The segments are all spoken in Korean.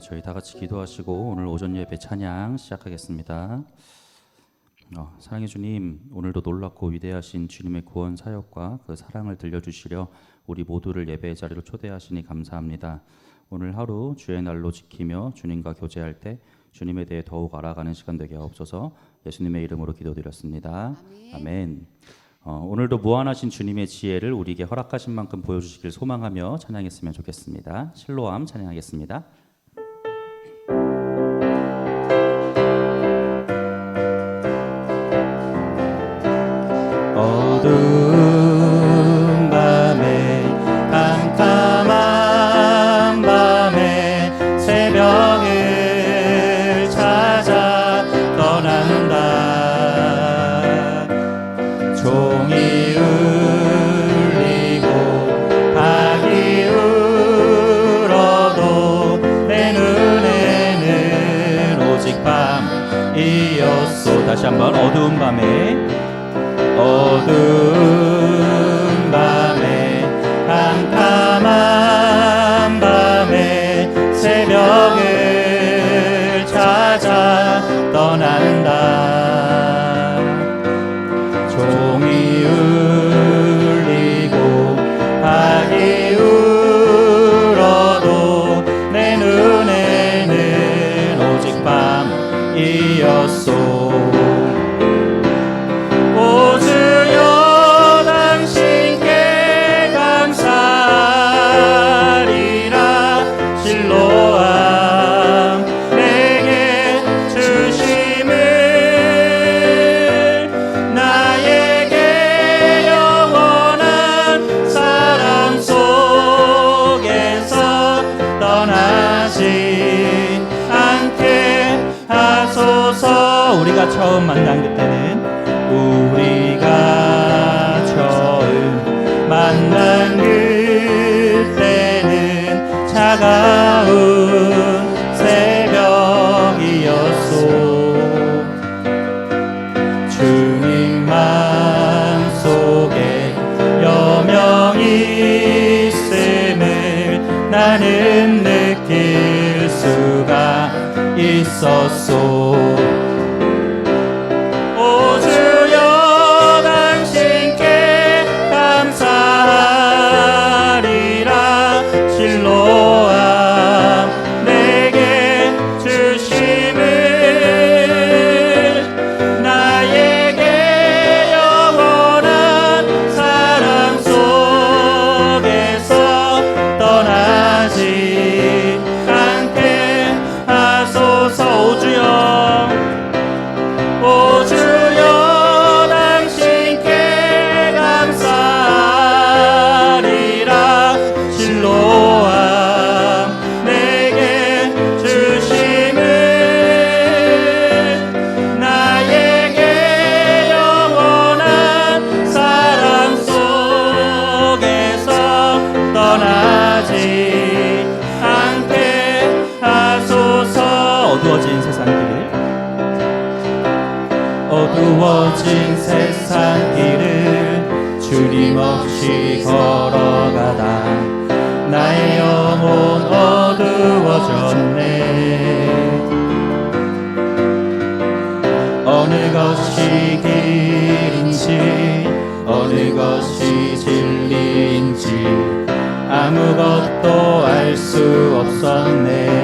저희 다 같이 기도하시고 오늘 오전 예배 찬양 시작하겠습니다. 어, 사랑의 주님, 오늘도 놀랍고 위대하신 주님의 구원 사역과 그 사랑을 들려주시려 우리 모두를 예배의 자리로 초대하시니 감사합니다. 오늘 하루 주의 날로 지키며 주님과 교제할 때 주님에 대해 더욱 알아가는 시간 되게 하옵소서. 예수님의 이름으로 기도드렸습니다. 아멘. 어, 오늘도 무한하신 주님의 지혜를 우리에게 허락하신 만큼 보여주시길 소망하며 찬양했으면 좋겠습니다. 실로암 찬양하겠습니다. 밤에 깜깜한 밤에 새벽을 찾아 떠난다. 종이 울리고 닭이 울어도 내 눈에는 오직 밤이었소 우리가 처음 만난 그때는 우리가 처음 만난 그때는 차가운 새벽이었소. 주님 맘 속에 여명이 있음을 나는 느낄 수가 있었소 세상길 어두워진 세상 길을 주님 없이 걸어가다. 나의 영혼 어두워졌네. 어느 것이 길인지 어느 것이 진리인지 아무것도 알 수 없었네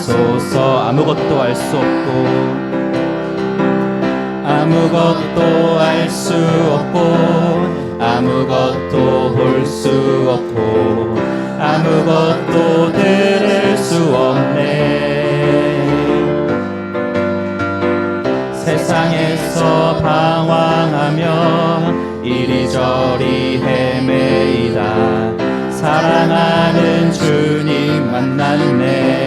하소서. 아무것도 알 수 없고 아무것도 알 수 없고 아무것도 볼 수 없고 아무것도 들을 수 없네. 세상에서 방황하며 이리저리 헤매이다. 사랑하는 주님 만났네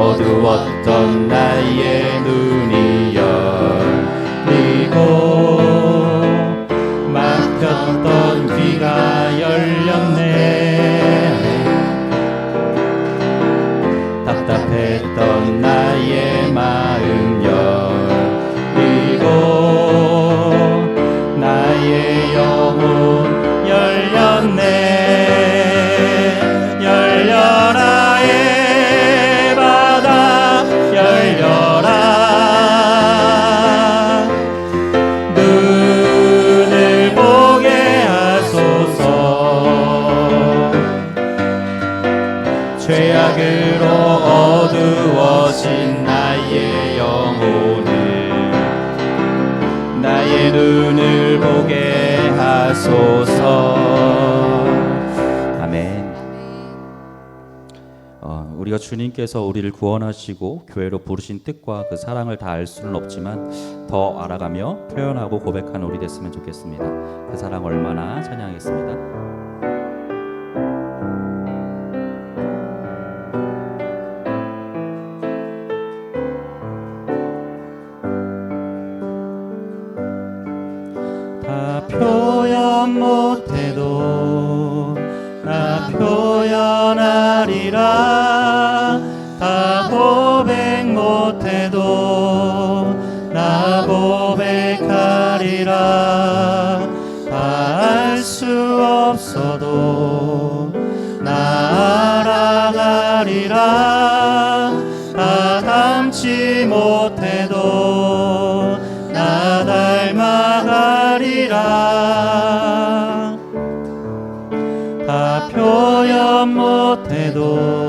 어두웠던 나의 눈이 눈을 보게 하소서 아멘. 어, 우리가 주님께서 우리를 구원하시고 교회로 부르신 뜻과 그 사랑을 다 알 수는 없지만 더 알아가며 표현하고 고백하는 우리 됐으면 좋겠습니다. 그 사랑 얼마나 찬양하겠습니다. 다 알수 없어도 나 알아가리라. 다 담지 못해도 나 닮아가리라. 다 표현 못해도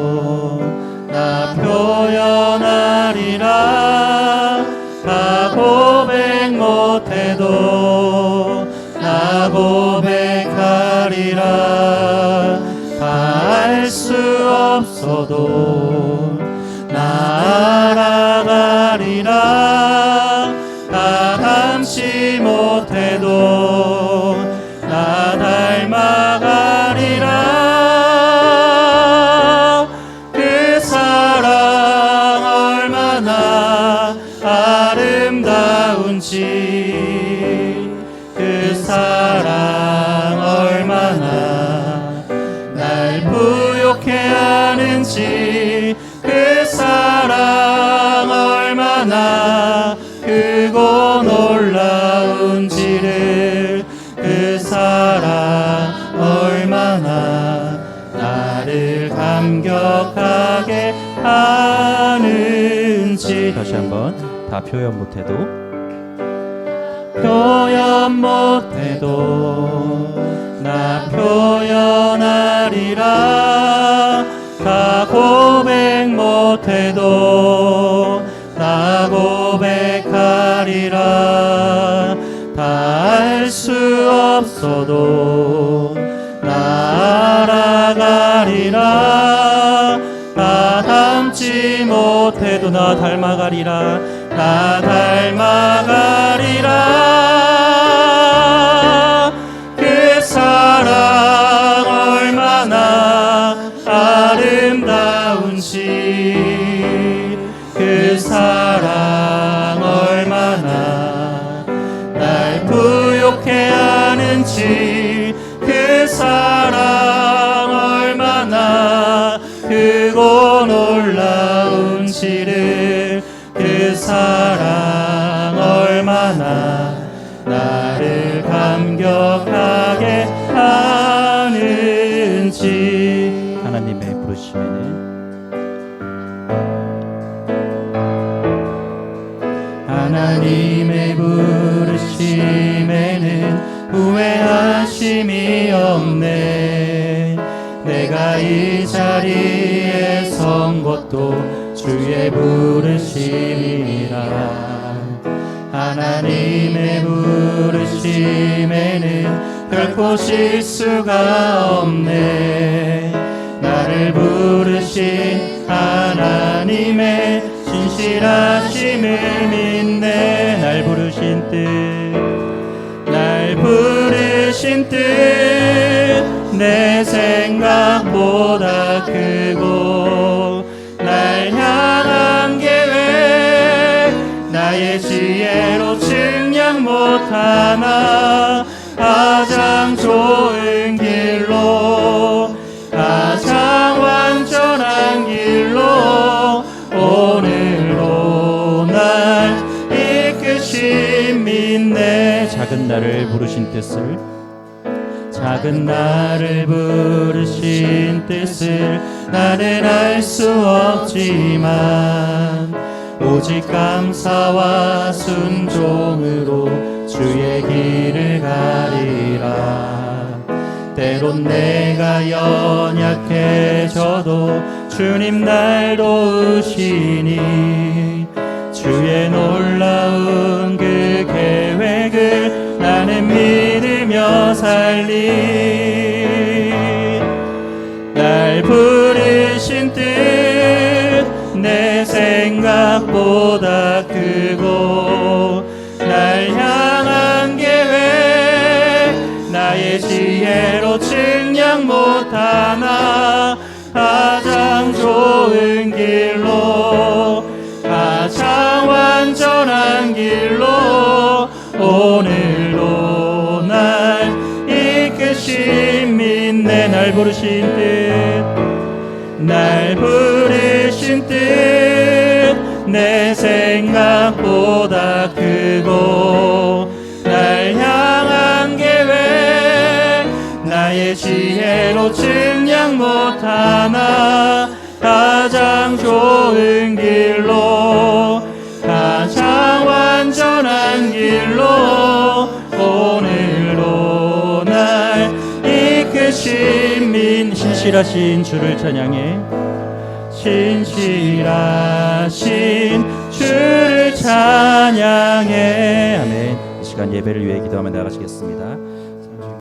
알아가리라 다 담지 못해도 나 닮아 얼마나 크고 놀라운 지를 그 사랑 얼마나 나를 감격하게 하는지. 다시 한번. 다 표현 못해도. 표현 못해도 나 표현하리라 나 닮아가리라 나 닮아가리라. 그 사랑 얼마나 아름다운지 그 사랑 얼마나 날 부욕해 하는지 그 사랑 얼마나 크고 놀라 후회하심이 없네. 내가 이 자리에 선 것도 주의 부르심이라. 하나님의 부르심에는 결코 실수가 없네. 나를 부르신 하나님의 진실하심을 믿네. 날 부르신 뜻 하나 가장 좋은 길로 가장 완전한 길로 오늘도 날 이끄신 믿네. 작은 나를 부르신 뜻을 작은 나를 부르신 뜻을 나는 알 수 없지만 오직 감사와 순종으로 주의 길을 가리라. 때론 내가 연약해져도 주님 날 도우시니 주의 놀라운 그 계획을 나는 믿으며 살리. 날 부르신 뜻 내 생각보다 크고 날 부르신 뜻 날 부르신 뜻 내 생각보다 크고 날 향한 계획 나의 지혜로 측량 못하나 가장 좋은 신실하신 주를 찬양해. 신실하신 주를 찬양해. 아멘. 이 시간 예배를 위해 기도하며 나가시겠습니다